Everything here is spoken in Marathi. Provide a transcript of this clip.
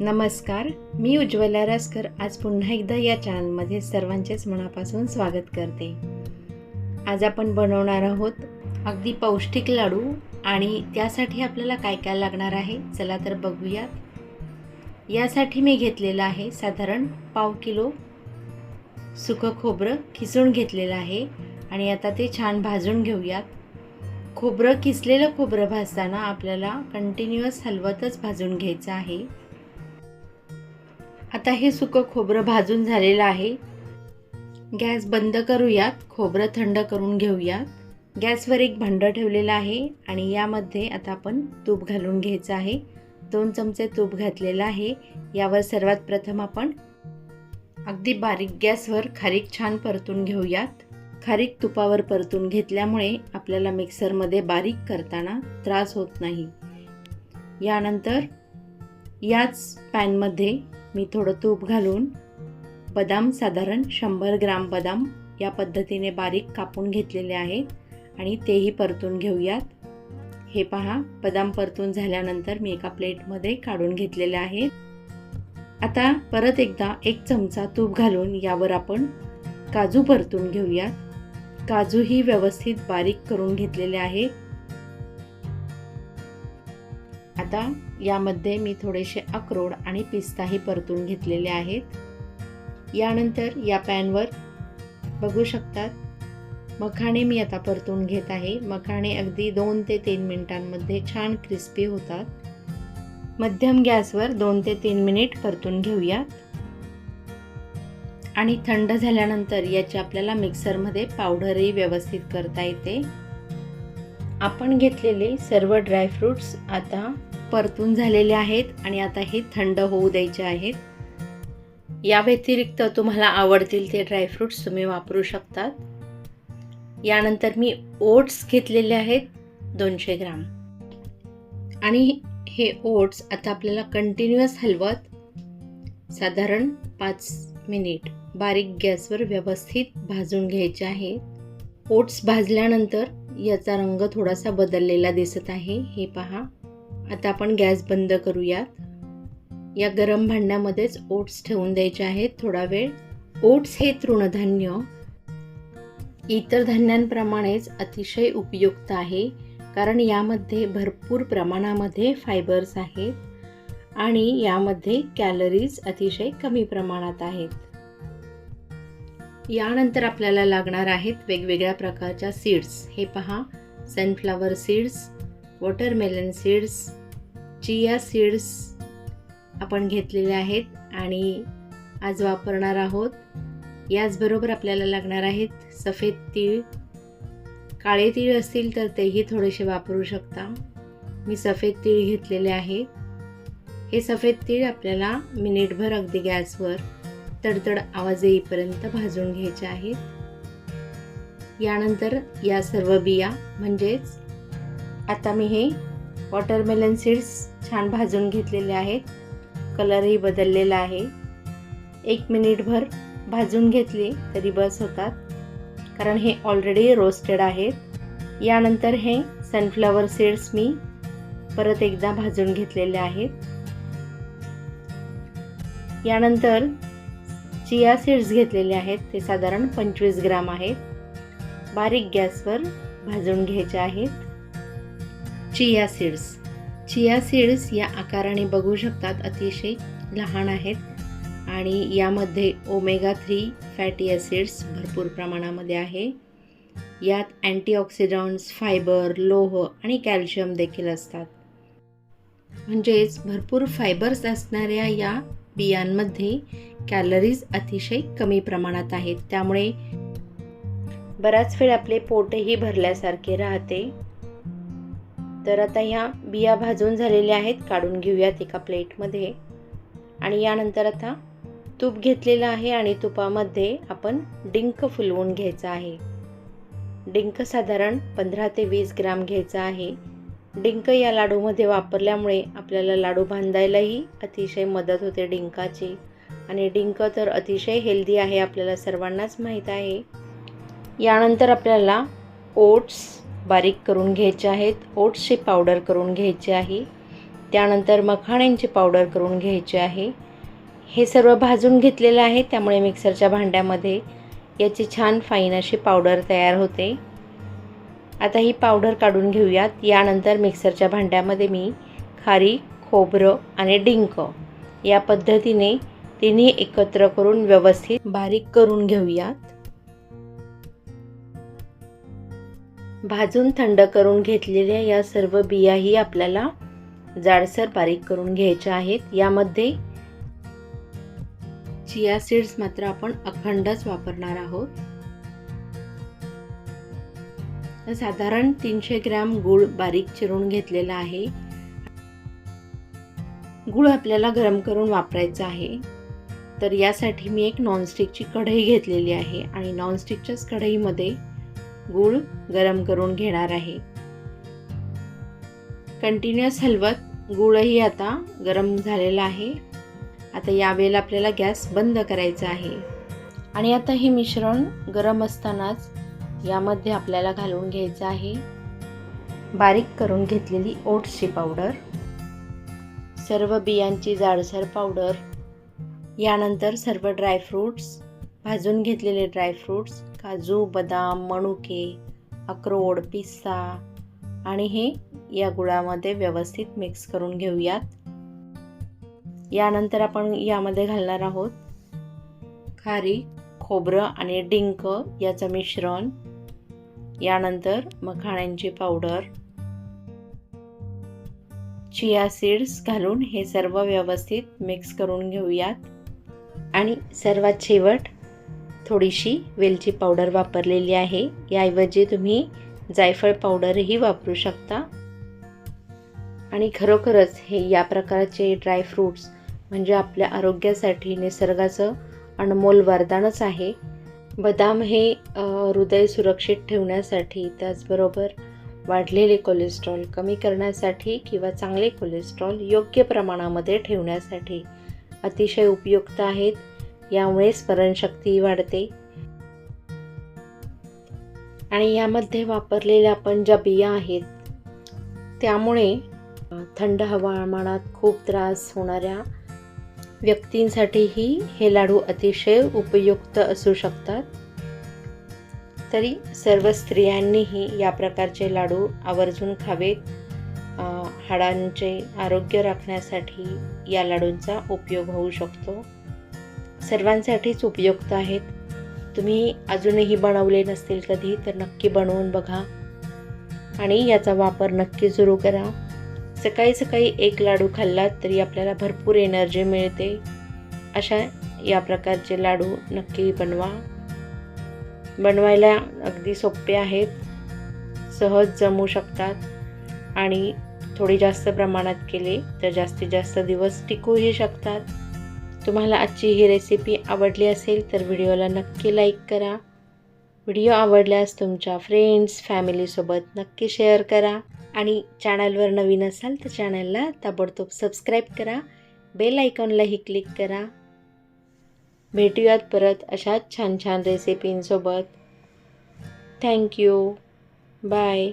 नमस्कार मी उज्ज्वला रासकर आज पुन्हा एकदा या चॅनलमध्ये सर्वांचेच मनापासून स्वागत करते. आज आपण बनवणार आहोत अगदी पौष्टिक लाडू आणि त्यासाठी आपल्याला काय काय लागणार आहे चला तर बघूयात. यासाठी मी घेतलेलं आहे साधारण पाव किलो सुकं खोबरं खिसून घेतलेलं आहे आणि आता ते छान भाजून घेऊयात. खोबरं किसलेलं खोबरं भाजताना आपल्याला कंटिन्युअस हलवतच भाजून घ्यायचं आहे. आता हे सुकं खोबरं भाजून झालेलं आहे. गॅस बंद करूयात खोबरं थंड करून घेऊयात. गॅसवर एक भांडं ठेवलेलं आहे आणि यामध्ये आता आपण तूप घालून घ्यायचं आहे. दोन चमचे तूप घातलेलं आहे. यावर सर्वात प्रथम आपण अगदी बारीक गॅसवर खारीक छान परतून घेऊयात. खारीक तुपावर परतून घेतल्यामुळे आपल्याला मिक्सरमध्ये बारीक करताना त्रास होत नाही. यानंतर याच पॅनमध्ये मी थोडं तूप घालून बदाम साधारण शंभर ग्राम बदाम या पद्धतीने बारीक कापून घेतलेले आहेत आणि तेही परतून घेऊयात. हे पहा बदाम परतून झाल्यानंतर मी एका प्लेटमध्ये काढून घेतलेले आहेत. आता परत एकदा एक चमचा तूप घालून यावर आपण काजू परतून घेऊयात. काजूही व्यवस्थित बारीक करून घेतलेले आहे आता यामध्ये मी थोडेसे अक्रोड आणि पिस्ताही परतून घेतलेले आहेत. यानंतर या पॅनवर बघू शकतात. मखाणे मी आता परतून घेत आहे. मखाणे अगदी दोन ते तीन मिनिटांमध्ये छान क्रिस्पी होतात. मध्यम गॅसवर दोन ते तीन मिनिट परतून घेऊयात आणि थंड झाल्यानंतर याची आपल्याला मिक्सरमध्ये पावडरही व्यवस्थित करता येते. आपण घेतलेले सर्व ड्रायफ्रूट्स आता परतून झालेले आहेत आणि आता हे थंड होऊ द्यायचे आहेत. या व्यतिरिक्त तुम्हाला आवडतील ते ड्रायफ्रूट्स तुम्ही वापरू शकतात. यानंतर मी ओट्स घेतलेले आहेत दोनशे ग्राम. आणि हे ओट्स आता आपल्याला कंटिन्युअस हलवत साधारण पाच मिनिट बारीक गॅसवर व्यवस्थित भाजून घ्यायचे आहे. ओट्स भाजल्यानंतर याचा रंग थोडासा बदललेला दिसत आहे. हे पहा. आता आपण गॅस बंद करूयात. या गरम भांड्यामध्येच ओट्स ठेवून द्यायचे आहेत थोडा वेळ. ओट्स हे तृणधान्य. इतर धान्यांप्रमाणेच अतिशय उपयुक्त आहे कारण यामध्ये भरपूर प्रमाणामध्ये फायबर्स आहेत आणि यामध्ये कॅलरीज अतिशय कमी प्रमाणात आहेत. यानंतर आपल्याला लागणार आहेत वेगवेगळ्या प्रकारच्या सीड्स. हे पहा sunflower seeds watermelon seeds chia seeds आपण घेतलेले आहेत आणि आज वापरणार आहोत. याचबरोबर आपल्याला लागणार आहेत सफेद तीळ. काळे तीळ असतील तर तेही थोडेसे वापरू शकता. मी सफेद तीळ घेतलेले आहे. हे सफेद तीळ आपल्याला मिनिटभर अगदी गॅसवर तडतड आवाज येईपर्यंत भाजून घ्यायचे आहेत. यानंतर या सर्व बिया म्हणजेच आता मी हे वॉटरमेलन सीड्स छान भाजून घेतलेले आहेत. कलरही बदललेला आहे. एक मिनिटभर भाजून घेतले तरी बस होतात. कारण हे ऑलरेडी रोस्टेड आहेत. यानंतर हे सनफ्लॉवर सीड्स मी परत एकदा भाजून घेतलेले आहेत. यानंतर चिया सीड्स घेतलेले आहेत. ते साधारण पंचवीस ग्राम आहेत. बारीक गॅसवर भाजून घ्यायचे आहेत. चिया सीड्स चिया सीड्स या आकाराने बघू शकतात अतिशय लहान आहेत. आणि यामध्ये ओमेगा थ्री फॅटी ॲसिड्स भरपूर प्रमाणामध्ये आहे. यात अँटीऑक्सिडंट्स फायबर लोह आणि कॅल्शियम देखील असतात. म्हणजेच भरपूर फायबर्स असणाऱ्या या बियांमध्ये कॅलरीज अतिशय कमी प्रमाणात आहेत. त्यामुळे बराच वेळ आपले पोटही भरल्यासारखे राहते. तर आता ह्या बिया भाजून झालेल्या आहेत काढून घेऊयात एका प्लेटमध्ये. आणि यानंतर आता तूप घेतलेलं आहे आणि तुपामध्ये आपण डिंक फुलवून घ्यायचा आहे. डिंक साधारण पंधरा ते वीस ग्राम घ्यायचा आहे. डिंक या लाडूमध्ये वापरल्यामुळे आपल्याला लाडू बांधायलाही अतिशय मदत होते डिंकाची. आणि डिंक तर अतिशय हेल्दी आहे आपल्याला सर्वांनाच माहीत आहे. यानंतर आपल्याला ओट्स बारीक करून घ्यायचे आहेत. ओट्सची पावडर करून घ्यायची आहे. त्यानंतर मखाण्यांची पावडर करून घ्यायची आहे. हे सर्व भाजून घेतलेलं आहे. त्यामुळे मिक्सरच्या भांड्यामध्ये याची छान फाईन अशी पावडर तयार होते. आता ही पावडर काढून घेऊयात. यानंतर मिक्सरच्या भांड्यामध्ये मी खारी खोबरं आणि डिंक या पद्धतीने तिन्ही एकत्र करून व्यवस्थित बारीक करून घेऊयात. भाजून थंड करून घेतलेल्या या सर्व बियाही आपल्याला जाडसर बारीक करून घ्यायच्या आहेत. यामध्ये चिया सीड्स मात्र आपण अखंडच वापरणार आहोत. साधारण तीनशे ग्रॅम गूळ बारीक चिरून घेतलेला आहे. गूळ आपल्याला गरम करून वापरायचा आहे. तर यासाठी मी एक नॉनस्टिकची कढई घेतलेली आहे आणि नॉनस्टिकच्याच कढईमध्ये गूळ गरम करून घेणार आहे. कंटिन्युअस हलवत गूळही आता गरम झालेला आहे. आता यावेळेला आपल्याला गॅस बंद करायचा आहे. आणि आता हे मिश्रण गरम असतानाच यामध्ये आपल्याला घालून घ्यायचं आहे. बारीक करून घेतलेली ओट्सची पावडर सर्व बियांची जाडसर पावडर यानंतर सर्व ड्रायफ्रूट्स भाजून घेतलेले ड्रायफ्रूट्स काजू बदाम मणुके अक्रोड पिस्ता आणि हे या गुळामध्ये व्यवस्थित मिक्स करून घेऊयात. यानंतर आपण यामध्ये घालणार आहोत खारी खोबरं आणि डिंक याचं मिश्रण. यानंतर मखाण्यांची पावडर चिया सीड्स घालून हे सर्व व्यवस्थित मिक्स करून घेऊयात. आणि सर्वात शेवट थोडीशी वेलची पावडर वापरलेली आहे. याऐवजी तुम्ही जायफळ पावडरही वापरू शकता. आणि खरोखरच हे या प्रकारचे ड्रायफ्रूट्स म्हणजे आपल्या आरोग्यासाठी निसर्गाचं अनमोल वरदानच आहे. बदाम हे हृदय सुरक्षित ठेवण्यासाठी त्याचबरोबर वाढलेले कोलेस्ट्रॉल कमी करण्यासाठी किंवा चांगले कोलेस्ट्रॉल योग्य प्रमाणामध्ये ठेवण्यासाठी अतिशय उपयुक्त आहेत. यामुळे स्मरणशक्ती वाढते. आणि यामध्ये वापरलेल्या आपण ज्या बिया आहेत त्यामुळे थंड हवामानात खूप त्रास होणाऱ्या व्यक्तींसाठीही हे लाडू अतिशय उपयुक्त असू शकतात. तरी सर्व स्त्रियांनीही या प्रकारचे लाडू आवर्जून खावेत. हाडांचे आरोग्य राखण्यासाठी या लाडूंचा उपयोग होऊ शकतो. सर्वांसाठीच उपयुक्त आहेत. तुम्ही अजूनही बनवले नसतील कधी तर नक्की बनवून बघा. आणि याचा वापर नक्की सुरू करा. सकाळी सकाळी एक लाडू खाल्लात तरी आपल्याला भरपूर एनर्जी मिळते. अशा या प्रकारचे लाडू नक्की बनवा. बनवायला अगदी सोपे आहेत. सहज जमू शकतात. आणि थोडी जास्त प्रमाणात केले तर जास्तीत जास्त दिवस टिकूही शकतात. तुम्हाला आजची ही रेसिपी आवडली असेल तर व्हिडिओला नक्की लाईक करा. व्हिडिओ आवडल्यास तुमच्या फ्रेंड्स फॅमिलीसोबत नक्की शेअर करा. आणि चॅनलवर नवीन असाल तर चॅनलला ताबडतोब सबस्क्राईब करा. बेल आयकॉनलाही क्लिक करा. भेटूयात परत अशाच छान छान रेसिपींसोबत थँक्यू बाय